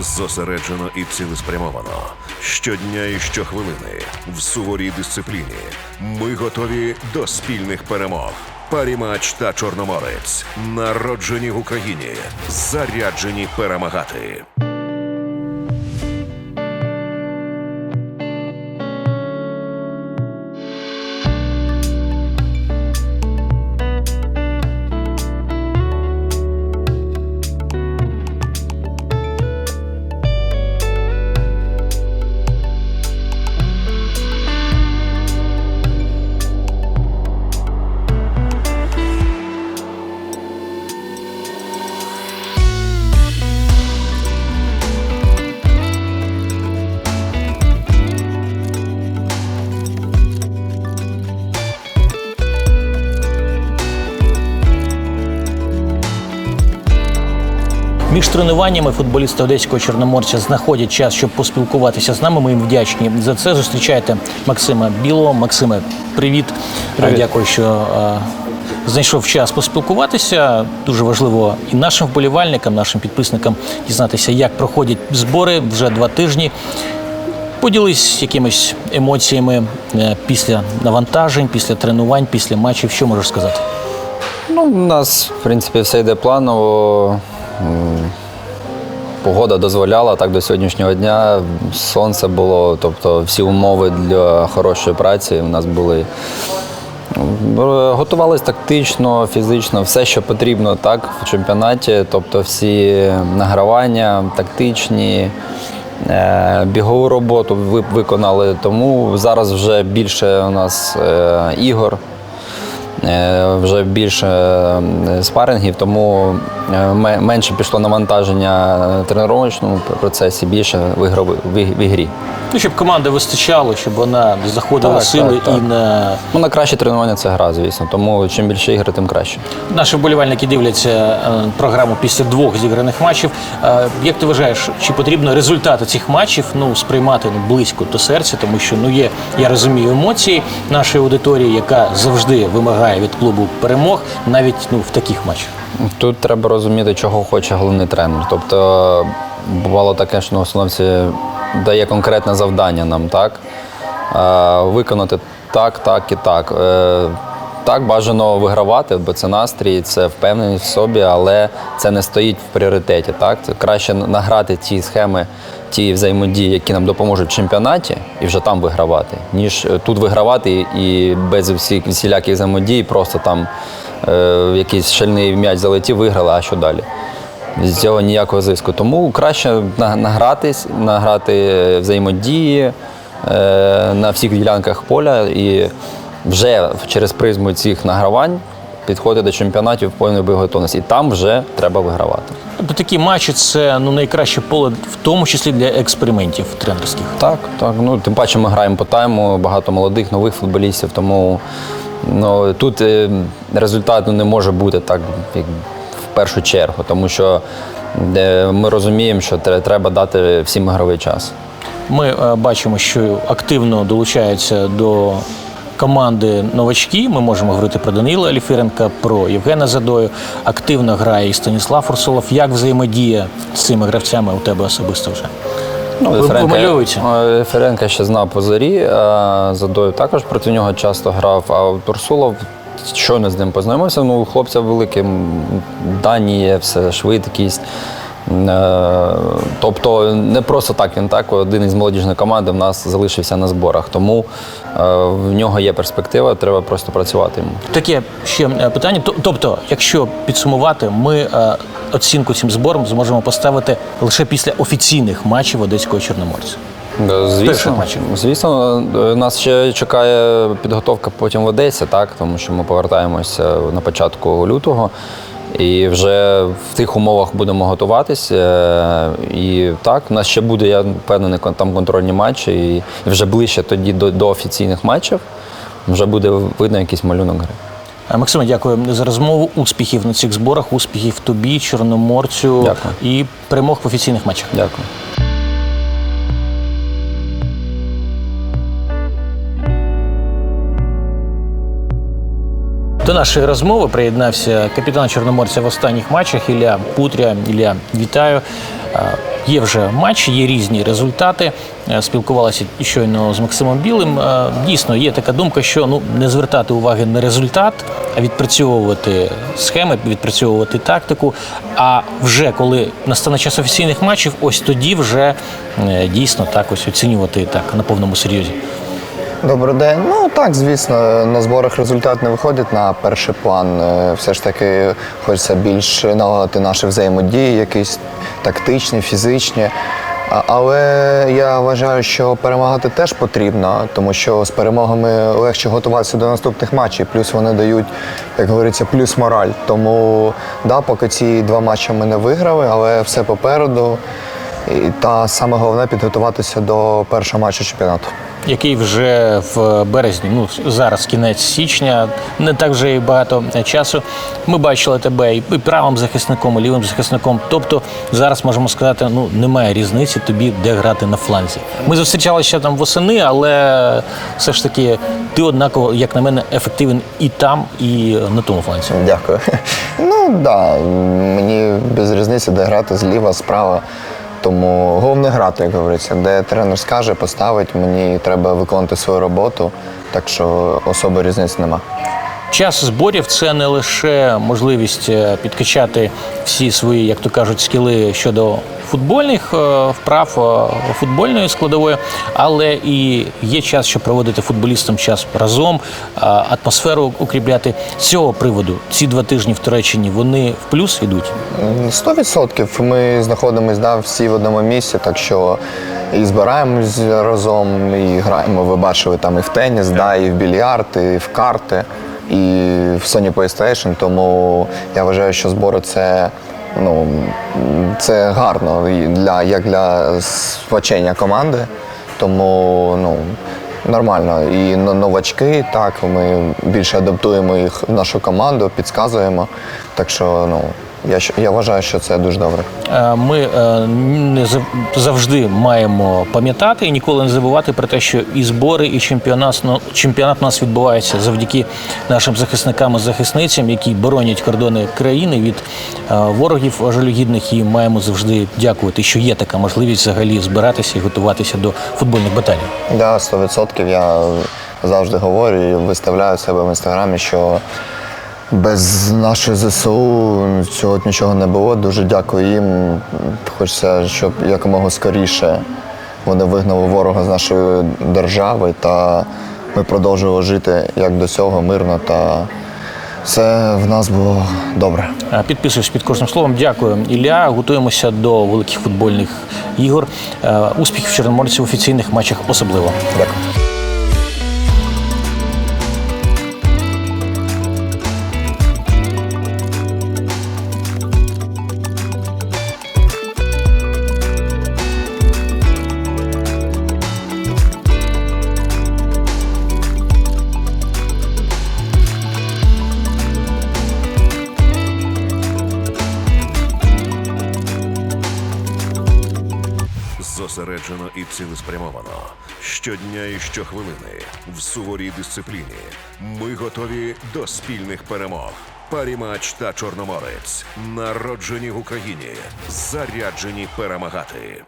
Зосереджено і цілеспрямовано. Щодня і щохвилини в суворій дисципліні. Ми готові до спільних перемог. Парімач та Чорноморець народжені в Україні, заряджені перемагати. Між тренуваннями футболісти одеського чорноморця знаходять час, щоб поспілкуватися з нами. Ми їм вдячні за це. Зустрічайте Максима Білого. Максиме, привіт. Привіт. Дякую, що е, знайшов час поспілкуватися. Дуже важливо і нашим вболівальникам, нашим підписникам дізнатися, як проходять збори вже два тижні. Поділись якимись емоціями е, після навантажень, після тренувань, після матчів. Що можеш сказати? Ну, у нас, в принципі, все йде планово. М, Погода дозволяла так до сьогоднішнього дня. Сонце було, тобто всі умови для хорошої праці у нас були. Готувались тактично, фізично, все, що потрібно так, в чемпіонаті. Тобто всі награвання тактичні, е, бігову роботу виконали. Тому зараз вже більше у нас е, ігор. Е, вже більше е, спарингів, тому е, ме- менше пішло навантаження тренувальному процесі, більше в ігрі. Ну, щоб команди вистачало, щоб вона знаходила Так, сили так, так. і на Ну, на краще тренування це гра, звісно. Тому чим більше ігри, тим краще. Наші вболівальники дивляться е, програму після двох зіграних матчів. Е, Як ти вважаєш, чи потрібно результати цих матчів ну сприймати ну, близько до серця, тому що ну є, я розумію, емоції нашої аудиторії, яка завжди вимагає від клубу перемог, навіть ну в таких матчах. Тут треба розуміти, чого хоче головний тренер. Тобто бувало таке, що на установці дає конкретне завдання нам, так? Е, Виконати так, так і так. Е, Так, бажано вигравати, бо це настрій, це впевненість в собі, але це не стоїть в пріоритеті. Так? Це краще награти ті схеми, ті взаємодії, які нам допоможуть в чемпіонаті, і вже там вигравати, ніж е, тут вигравати і без всіх всіляких взаємодій, просто там е, якийсь шальний м'яч залетів, виграли, а що далі? З цього ніякого зиску. Тому краще награтись, награти взаємодії е, на всіх ділянках поля і вже через призму цих награвань підходити до чемпіонатів повної боєготовності. І там вже треба вигравати. Тобто такі матчі це ну найкраще поле, в тому числі для експериментів тренерських. Так, так. Ну, тим паче ми граємо по тайму, багато молодих, нових футболістів, тому ну, тут е, результат ну, не може бути так, як в першу чергу, тому що е, ми розуміємо, що треба дати всім ігровий час. Ми е, бачимо, що активно долучаються до команди новачки. Ми можемо говорити про Данила Аліфіренка, про Євгена Задою. Активно грає і Станіслав Урсулов. Як взаємодія з цими гравцями у тебе особисто вже? Ну, Ви- е, Ференка ще знав по зорі, а Задою також проти нього часто грав, а от Урсулов щойно з ним познайомився. Ну, у хлопця великі дані є, все, швидкість. Е, Тобто не просто так він так, один із молодіжної команди в нас залишився на зборах. Тому е, в нього є перспектива, треба просто працювати йому. Таке ще е, питання. Тобто, якщо підсумувати, ми оцінку цим збором зможемо поставити лише після офіційних матчів одеського чорноморця. Да, Звісно, звісно, е, нас ще чекає підготовка потім в Одесі, так, тому що ми повертаємося на початку лютого. І вже в тих умовах будемо готуватися. Е, І так, у нас ще буде, я впевнений, там контрольні матчі. І вже ближче тоді до, до офіційних матчів вже буде видно якийсь малюнок гри. Е, Максиме, дякую за розмову. Успіхів на цих зборах, успіхів тобі, чорноморцю Дякую. і перемог в офіційних матчах. Дякую. До нашої розмови приєднався капітан Чорноморця в останніх матчах Ілля Путря. Ілля, вітаю. Є вже матчі, є різні результати. Е, Спілкувалися і щойно з Максимом Білим. Е, Дійсно, є така думка, що ну не звертати уваги на результат, а відпрацьовувати схеми, відпрацьовувати тактику. А вже коли настане час офіційних матчів, ось тоді вже е, дійсно так ось оцінювати так на повному серйозі. Добрий день. Ну так, звісно, на зборах результат не виходить на перший план. Е, Все ж таки хочеться більш налагодити наші взаємодії, якісь тактичні, фізичні. Але я вважаю, що перемагати теж потрібно, тому що з перемогами легше готуватися до наступних матчів. Плюс вони дають, як говориться, плюс мораль. Тому да, поки ці два матчі ми не виграли, але все попереду. І, та саме головне підготуватися до першого матчу чемпіонату. Який вже в березні, ну зараз кінець січня, не так вже і багато часу. Ми бачили тебе і правим захисником, і лівим захисником. Тобто зараз можемо сказати, ну немає різниці тобі, де грати на фланзі. Ми зустрічалися там восени, але все ж таки ти однаково, як на мене, ефективен і там, і на тому фланзі. Дякую. Ну так, да, мені без різниці, де грати зліва, справа. Тому головне грати, як говориться. Де тренер скаже, поставить, мені треба виконувати свою роботу, так що особи різниці нема. Час зборів це не лише можливість е, підкачати всі свої, як то кажуть, скіли щодо футбольних е, вправ е, футбольної складової, але і є час, щоб проводити футболістам час разом, е, атмосферу укріпляти. З цього приводу ці два тижні в Туреччині вони в плюс йдуть. Сто відсотків. Ми знаходимося да, всі в одному місці, так що і збираємось разом, і граємо. Ви бачили там і в теніс, да, і в більярд, і в карти, і в Sony PlayStation. Тому я вважаю, що збори це. Ну, це гарно для, як для сплочення команди. Тому ну, нормально. І но- новачки, так, ми більше адаптуємо їх в нашу команду, підказуємо. Так що ну, я, я вважаю, що це дуже добре. Е, Ми е, не зав- завжди маємо пам'ятати і ніколи не забувати про те, що і збори, і чемпіонат ну, чемпіонат у нас відбувається завдяки нашим захисникам і захисницям, які боронять кордони країни від е, ворогів жалюгідних. І маємо завжди дякувати, що є така можливість взагалі збиратися і готуватися до футбольних баталій. Да, 100% я завжди говорю і виставляю себе в інстаграмі, що без нашої ЗСУ цього нічого не було. Дуже дякую їм. Хочеться, щоб якомога скоріше вони вигнали ворога з нашої держави та ми продовжували жити як до цього мирно та все в нас було добре. Е, Підписуюсь під кожним словом. Дякую, Ілля. Готуємося до великих футбольних ігор. Е, Успіхів чорноморців в офіційних матчах особливо. Дякую. Зосереджено і цілеспрямовано. Щодня і щохвилини в суворій дисципліні. Ми готові до спільних перемог. Парімач та Чорноморець народжені в Україні, заряджені перемагати.